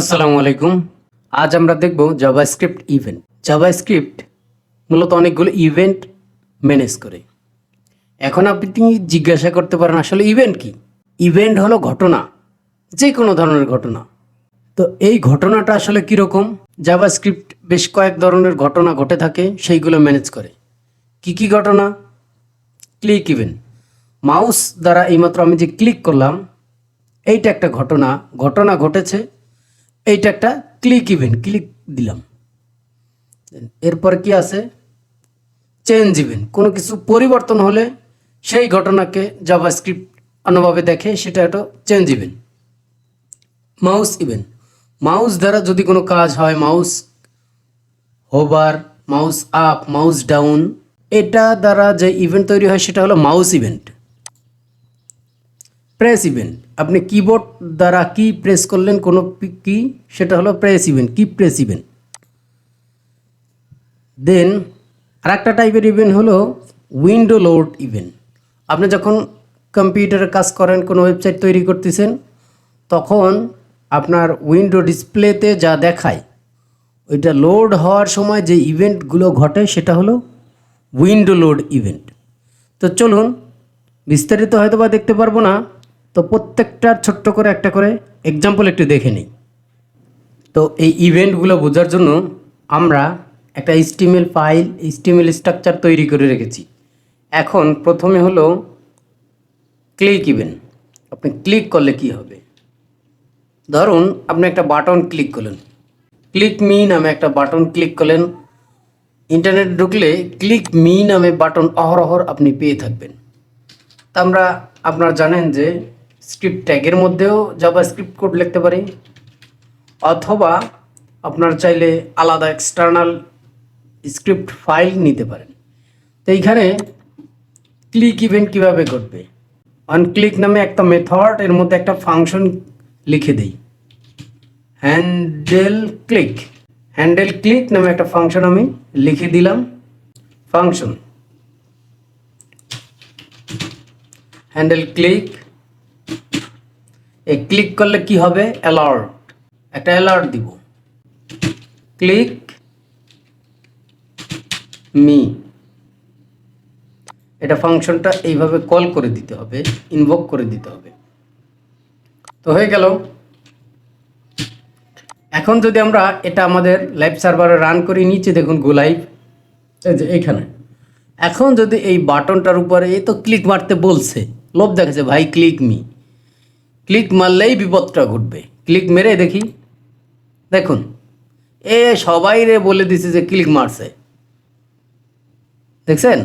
আসসালামু আলাইকুম। আজ আমরা দেখব জাভাস্ক্রিপ্ট ইভেন্ট জাভাস্ক্রিপ্ট মূলত অনেকগুলো ইভেন্ট ম্যানেজ করে। এখন আপনি জিজ্ঞাসা করতে পারেন, আসলে ইভেন্ট কি? ইভেন্ট হলো ঘটনা যে কোনো ধরনের ঘটনা। তো এই ঘটনাটা আসলে কীরকম? জাভাস্ক্রিপ্ট বেশ কয়েক ধরনের ঘটনা ঘটে থাকে, সেইগুলো ম্যানেজ করে। কি কি ঘটনা? ক্লিক ইভেন্ট মাউস দ্বারা এইমাত্র আমি যে ক্লিক করলাম, এইটা একটা ঘটনা। ঘটনা ঘটেছে এইটা একটা ক্লিক ইভেন্ট ক্লিক দিলাম। এরপর কি আছে? চেঞ্জ ইভেন্ট কোনো কিছু পরিবর্তন হলে সেই ঘটনাকে জাভাস্ক্রিপ্ট অন্যভাবে দেখে সেটা একটা change event mouse event mouse দ্বারা যদি কোনো কাজ হয় mouse hover mouse up mouse down এটা দ্বারা যে ইভেন্ট তৈরি হয় সেটা হলো মাউস ইভেন্ট প্রেস ইভেন্ট আপনি কিবোর্ড দ্বারা কি প্রেস করলেন, কোনো কি সেটা হলো press event key press event then আরেকটা টাইপের ইভেন্ট হলো উইন্ডো লোড ইভেন্ট আপনি যখন কম্পিউটারে কাজ করেন, কোনো ওয়েবসাইট তৈরি করতেছেন, তখন আপনার উইন্ডো ডিসপ্লেতে যা দেখায়, ওইটা লোড হওয়ার সময় যে ইভেন্টগুলো ঘটে, সেটা হলো উইন্ডো লোড ইভেন্ট তো চলুন, বিস্তারিত হয়তো বা দেখতে পারব না। তো প্রত্যেকটার ছোট্ট করে একটা করে এক্সাম্পল একটু দেখে নিই। তো এই ইভেন্টগুলো বোঝার জন্য আমরা একটা স্টিমেল ফাইল স্টিমেল স্ট্রাকচার তৈরি করে রেখেছি। এখন প্রথমে হলো ক্লিক ইভেন্ট আপনি ক্লিক করলে কি হবে? ধরুন আপনি একটা বাটন ক্লিক করলেন। ক্লিক মি নামে একটা বাটন ক্লিক করলেন। ইন্টারনেট ঢুকলে ক্লিক মি নামে বাটন অহরহর আপনি পেয়ে থাকবেন। তা আমরা, আপনারা জানেন যে স্ক্রিপ্ট ট্যাগের মধ্যেও জাভা স্ক্রিপ্ট কোড লিখতে পারি। অথবা আপনার চাইলে আলাদা এক্সটার্নাল স্ক্রিপ্ট ফাইল নিতে পারেন। তো এইখানে ক্লিক ইভেন্ট কীভাবে ঘটবে? অন ক্লিক নামে একটা মেথড এর মধ্যে একটা ফাংশন লিখে দেই। হ্যান্ডেল ক্লিক হ্যান্ডেল ক্লিক নামে একটা ফাংশন আমি লিখে দিলাম। ফাংশন হ্যান্ডেল ক্লিক এই ক্লিক করলে কি হবে? অ্যালার্ট একটা অ্যালার্ট দিব। ক্লিক মি এটা ফাংশনটা এইভাবে কল করে দিতে হবে ইনভোক করে দিতে হবে। তো হয়ে গেল। এখন যদি আমরা এটা আমাদের লাইভ সার্ভারে রান করি, নিচে দেখুন গো লাইভ এই যে এইখানে। এখন যদি এই বাটনটার উপরে এই তো ক্লিক মারতে বলছে, লোভ দেখাচ্ছে, ভাই ক্লিক মি ক্লিক মারলেই বিপদটা ঘটবে। ক্লিক মেরে দেখি। দেখুন, এ সবাই রে বলে দিছে যে ক্লিক মারছে। দেখছেন?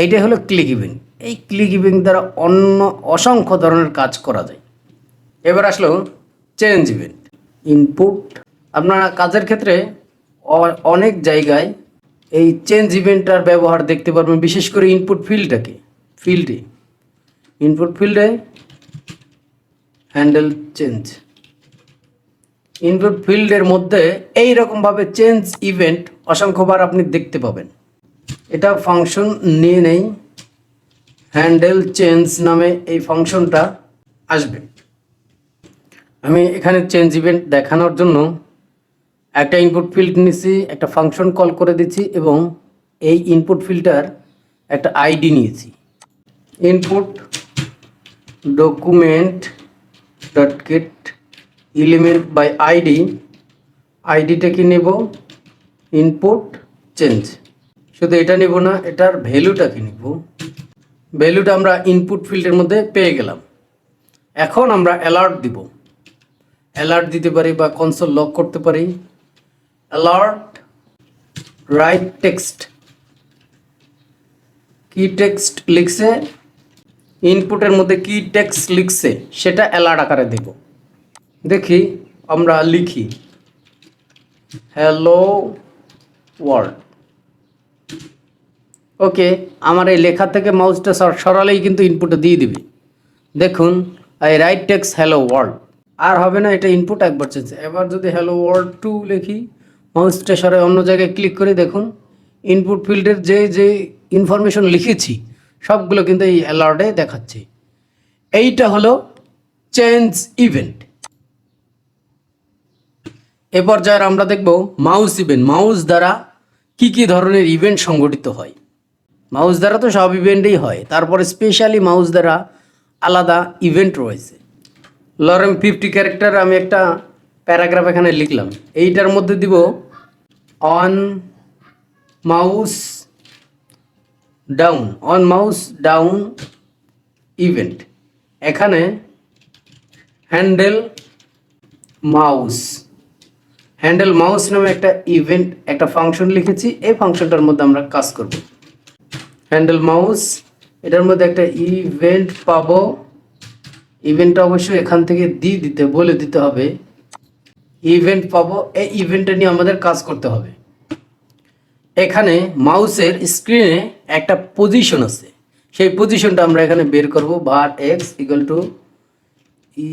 এইটাই হলো ক্লিক ইভিং এই ক্লিক ইভিং দ্বারা অন্য অসংখ্য ধরনের কাজ করা যায়। এবার আসলো চেঞ্জ ইভেন্ট। ইনপুট। আপনারা কাজের ক্ষেত্রে অনেক জায়গায় এই চেঞ্জ ইভেন্টটার ব্যবহার দেখতে পারবেন, বিশেষ করে ইনপুট ফিল্ডটাকে। ফিল্ডে ইনপুট ফিল্ডে হ্যান্ডেল চেঞ্জ ইনপুট ফিল্ডের মধ্যে এই রকমভাবে চেঞ্জ ইভেন্ট অসংখ্যবার আপনি দেখতে পাবেন। এটা ফাংশন নিয়ে নেই। হ্যান্ডেল চেঞ্জ নামে এই ফাংশনটা আসবে। আমি এখানে চেঞ্জ ইভেন্ট দেখানোর জন্য একটা ইনপুট ফিল্ড নিয়েছি একটা ফাংশন কল করে দিচ্ছি এবং এই ইনপুট ফিল্টার একটা আইডি নিয়েছি। Input document dot get element by ID আইডিটাকে নেব? ইনপুট চেঞ্জ শুধু এটা নেব না, এটার ভ্যালুটাকে নেব। ভ্যালুটা আমরা ইনপুট ফিল্ডের মধ্যে পেয়ে গেলাম। এখন আমরা অ্যালার্ট দিব। অ্যালার্ট দিতে পারি বা কনসোল লক করতে পারি। অ্যালার্ট রাইট টেক্সট কি টেক্সট লিখছে? ইনপুটের মধ্যে কি টেক্সট লিখছে, সেটা অ্যালার্ট আকারে দেব দেখি, আমরা লিখি। হ্যালো ওয়ার্ল্ড ওকে আমার এই লেখা থেকে মাউসটা সর- সরালেই কিন্তু ইনপুটটা দিয়ে দিবে। দেখুন I write text hello world আর হবে না, এটা ইনপুট একবার চেঞ্জ এবার যদি হ্যালো ওয়ার্ল্ড টু লিখি মাউসটা সরে অন্য জায়গায় ক্লিক করে, দেখুন ইনপুট ফিল্ডের যে যে ইনফরমেশন লিখেছি সবগুলো কিন্তু এই অ্যালার্টে দেখাচ্ছে। এইটা হলো চেঞ্জ ইভেন্ট। এ পর্যায়ে আমরা দেখব মাউস ইভেন্ট। মাউস দ্বারা কি কি ধরনের ইভেন্ট সংগঠিত হয়? মাউস দ্বারা তো সব ইভেন্টেই হয়। তারপরে স্পেশালি মাউস দ্বারা আলাদা ইভেন্ট রয়েছে। লরেম, ফিফটি ক্যারেক্টার আমি একটা প্যারাগ্রাফ এখানে লিখলাম। এইটার মধ্যে দিব on mouse down on mouse down event এখানে হ্যান্ডেল মাউস হ্যান্ডেল মাউস নামে একটা ইভেন্ট একটা ফাংশন লিখেছি। এই ফাংশনটার মধ্যে আমরা কাজ করব। হ্যান্ডেল মাউস এটার মধ্যে একটা ইভেন্ট পাবো। ইভেন্টটা অবশ্যই এখান থেকে দিয়ে দিতে, বলে দিতে হবে। ইভেন্ট পাবো, এই ইভেন্টটা নিয়ে আমাদের কাজ করতে হবে। এখানে মাউসের স্ক্রিনে একটা পজিশন আছে। সেই পজিশনটা আমরা এখানে বের করব। Var X equal to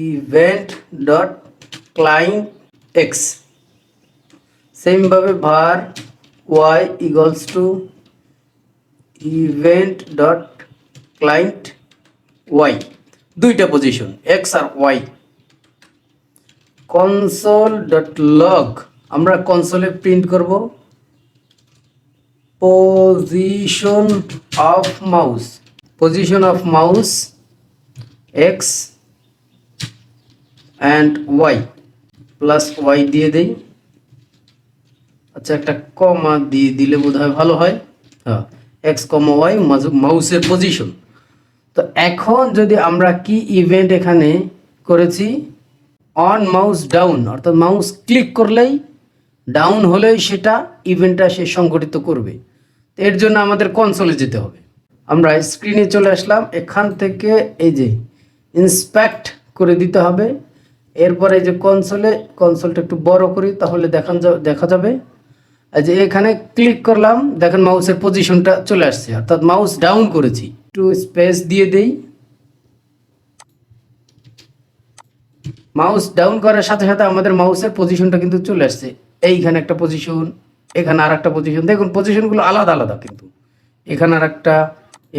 event dot client X সেমভাবে var Y equals to event dot client Y দুইটা পজিশন এক্স আর ওয়াই কনসোল ডট লগ আমরা কনসোলে প্রিন্ট করব। Position of mouse position of mouse X and Y plus Y দিয়ে দেই। আচ্ছা একটা কমা দিয়ে দিলে বোধ হয় ভালো হয়। হ্যাঁ এক্স কমা ওয়াই মাউসের পজিশন তো এখন যদি আমরা কি ইভেন্ট এখানে করেছি? অন মাউস ডাউন অর্থাৎ মাউস ক্লিক করলেই ডাউন হলেই সেটা ইভেন্টটা সে সংগঠিত করবে। এর জন্য আমাদের কনসোলে যেতে হবে। আমরা স্ক্রিনে চলে আসলাম। এখান থেকে এই যে ইন্সপেক্ট করে দিতে হবে। এরপরে এই যে কনসোলে কনসোলটা একটু বড় করি, তাহলে দেখান দেখা যাবে। এই যে এখানে ক্লিক করলাম। দেখেন মাউসের পজিশনটা চলে আসছে। অর্থাৎ মাউস ডাউন করেছি। একটু স্পেস দিয়ে দেই। মাউস ডাউন করার সাথে সাথে আমাদের মাউসের পজিশনটা কিন্তু চলে আসছে। এইখানে একটা পজিশন এখানে আর একটা পজিশন দেখুন পজিশনগুলো আলাদা আলাদা কিন্তু। এখানে আর একটা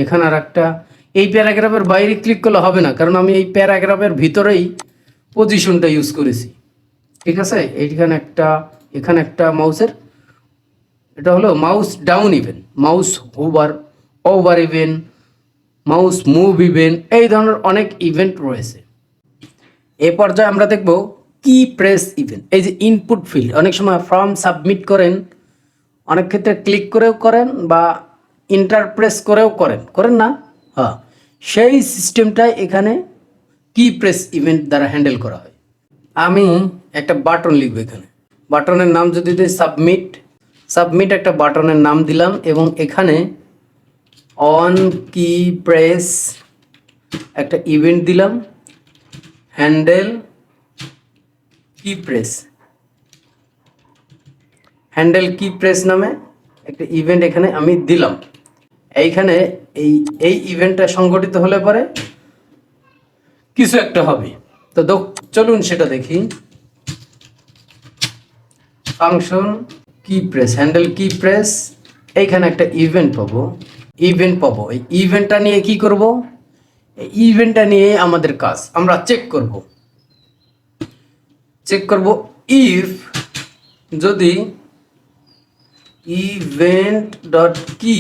এখানে আর একটা এই প্যারাগ্রাফের বাইরে ক্লিক করলে হবে না, কারণ আমি এই প্যারাগ্রাফের ভিতরেই পজিশনটা ইউজ করেছি। ঠিক আছে? এইখানে একটা, এখানে একটা মাউসের এটা হলো mouse down event mouse over over event mouse move event এই ধরনের অনেক ইভেন্ট রয়েছে। এ পর্যায়ে আমরা দেখব কি প্রেস ইভেন্ট এই যে ইনপুট ফিল্ড অনেক সময় ফর্ম সাবমিট করেন অনেক ক্ষেত্রে ক্লিক করেও করেন বা ইন্টারপ্রেস করেও করেন। করেন না? হ্যাঁ। সেই সিস্টেমটাই এখানে কি প্রেস ইভেন্ট দ্বারা হ্যান্ডেল করা হয়। আমি একটা বাটন লিখব এখানে। বাটনের নাম যদি দিই সাবমিট সাবমিট একটা বাটনের নাম দিলাম এবং এখানে অন কি প্রেস একটা ইভেন্ট দিলাম। হ্যান্ডেল কি প্রেস হ্যান্ডেল কি প্রেস নামে? একটা ইভেন্ট এখানে আমি দিলাম। এইখানে এই এই ইভেন্টটা সংগঠিত হলে পরে কিছু একটা হবে। তো চলুন সেটা দেখি। ফাংশন কি প্রেস হ্যান্ডেল কি প্রেস এইখানে একটা ইভেন্ট পাবো। ইভেন্ট পাবো। এই ইভেন্টটা নিয়ে কি করব? এই ইভেন্টটা নিয়ে আমাদের কাজ। আমরা চেক করব। চেক করব ইফ যদি ইভেন্ট ডট কি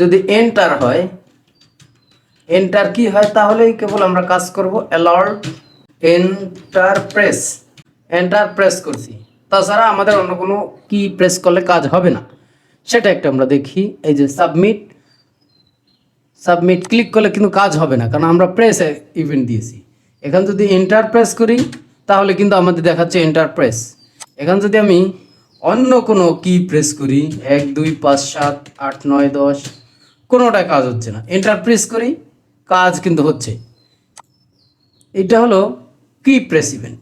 যদি এন্টার হয় এন্টার কি হয়, তাহলেই কেবল আমরা কাজ করব alert enter press enter press করছি। তাছাড়া আমাদের অন্য কোনো কি প্রেস করলে কাজ হবে না। সেটা একটা আমরা দেখি। এই যে সাবমিট সাবমিট ক্লিক করলে কিন্তু কাজ হবে না, কারণ আমরা প্রেস ইভেন্ট দিয়েছি। এখানে যদি এন্টার প্রেস করি, তাহলে কিন্তু আমাদের দেখাচ্ছে এন্টার প্রেস এখানে যদি আমি অন্য কোনো কি প্রেস করি? এক, দুই, পাঁচ, সাত, আট, নয়, দশ। কোনোটায় কাজ হচ্ছে না। এন্টার প্রেস করি, কাজ কিন্তু হচ্ছে। এটা হলো কি প্রেস ইভেন্ট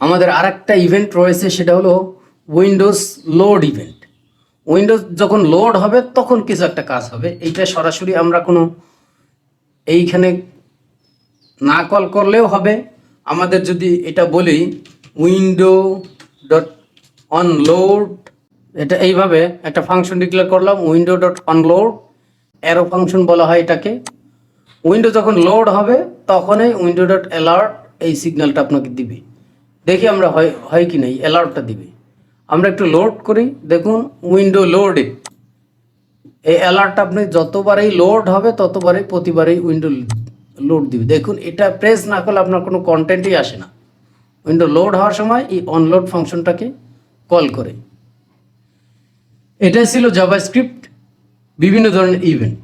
আমাদের আরেকটা ইভেন্ট রয়েছে, সেটা হলো উইন্ডোজ লোড ইভেন্ট উইন্ডোজ যখন লোড হবে, তখন কিছু একটা কাজ হবে। এইটা সরাসরি আমরা কোনো এইখানে না কল করলেও হবে। আমাদের যদি এটা বলি উইন্ডো ডট অনলোড এটা এইভাবে একটা ফাংশন ডিক্লেয়ার করলাম window dot onload arrow function বলা হয় এটাকে। উইন্ডো যখন লোড হবে, তখনই উইন্ডো ডট অ্যালার্ট এই সিগন্যালটা আপনাকে দিবে। দেখি আমরা হয় হয় কি নাই অ্যালার্টটা দিবে। আমরা একটু লোড করি, দেখুন উইন্ডো লোডে এই অ্যালার্টটা আপনি যতবারই লোড হবে, ততবারই প্রতিবারই উইন্ডো লোড দিবে। দেখুন, এটা প্রেস না করলে আপনার কোনো কন্টেন্টই আসে না। উইন্ডো লোড হওয়ার সময় এই অনলোড ফাংশনটাকে কল করে। এটাই ছিল জাভাস্ক্রিপ্ট বিভিন্ন ধরনের ইভেন্ট